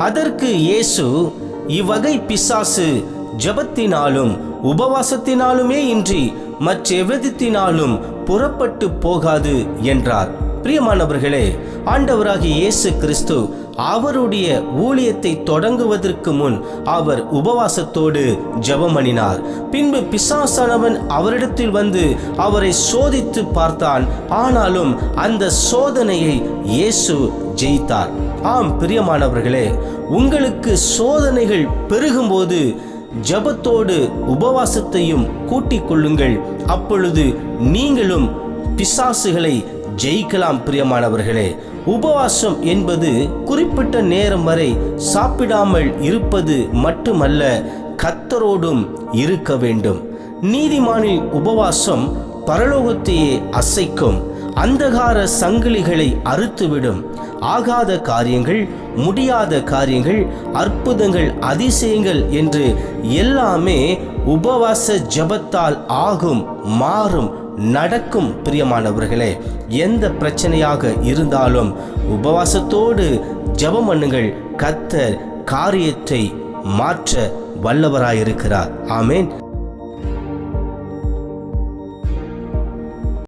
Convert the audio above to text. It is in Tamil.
அதற்கு இயேசு இவ்வகை பிசாசு ஜெபத்தினாலும் உபவாசத்தினாலுமே இன்றி மற்றெவ்விதத்தினாலும் புறப்பட்டு போகாது என்றார். பிரியமானவர்களே ஆண்டவராகி இயேசு கிறிஸ்து அவருடைய ஊழியத்தை தொடங்குவதற்கு முன் அவர் உபவாசத்தோடு ஜபமணினார். பின்பு பிசாசானவன் அவரிடத்தில் வந்து அவரை சோதித்து பார்த்தான். ஆனாலும் அந்த சோதனையை இயேசு ஜெயித்தார். ஆம் பிரியமானவர்களே உங்களுக்கு சோதனைகள் பெருகும்போது ஜெபத்தோடு உபவாசத்தையும் கூட்டிக் கொள்ளுங்கள். அப்பொழுது நீங்களும் பிசாசுகளை ஜெயிக்கலாம் பிரியமானவர்களே. உபவாசம் என்பது குறிப்பிட்ட நேரம் வரை சாப்பிடாமல் இருப்பது மட்டுமல்ல கத்தரோடும் இருக்க வேண்டும். நீதிமானின் உபவாசம் பரலோகத்தையே அசைக்கும் அந்தகார சங்கிலிகளை அறுத்துவிடும். ஆகாத காரியங்கள் முடியாத காரியங்கள் அற்புதங்கள் அதிசயங்கள் என்று எல்லாமே உபவாச ஜபத்தால் ஆகும் மாறும் நடக்கும் பிரியமானவர்களே. எந்த பிரச்சனையாக இருந்தாலும் உபவாசத்தோடு ஜெபம் பண்ணுங்கள். கத்தர் காரியத்தை மாற்ற வல்லவராயிருக்கிறார். ஆமேன்.